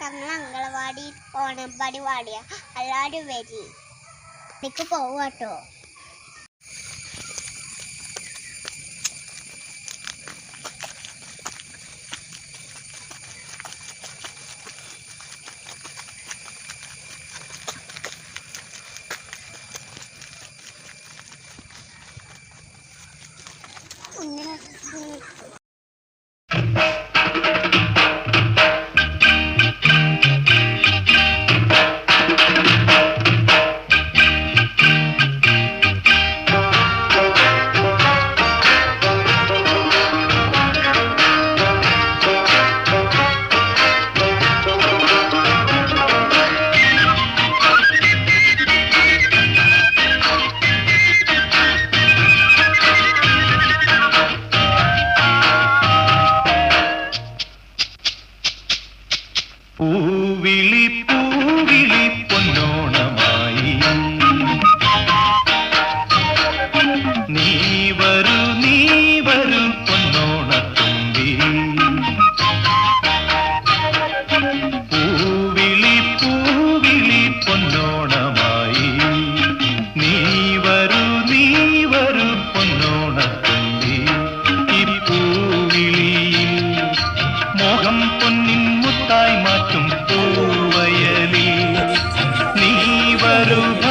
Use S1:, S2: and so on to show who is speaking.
S1: ഞങ്ങൾ അംഗനവാടി ഓണപ്പടി പാടിയ എല്ലാവരും വരി. എനിക്ക് പോവാട്ടോ.
S2: ഇങ്ങനെ പൂവിളി வரும்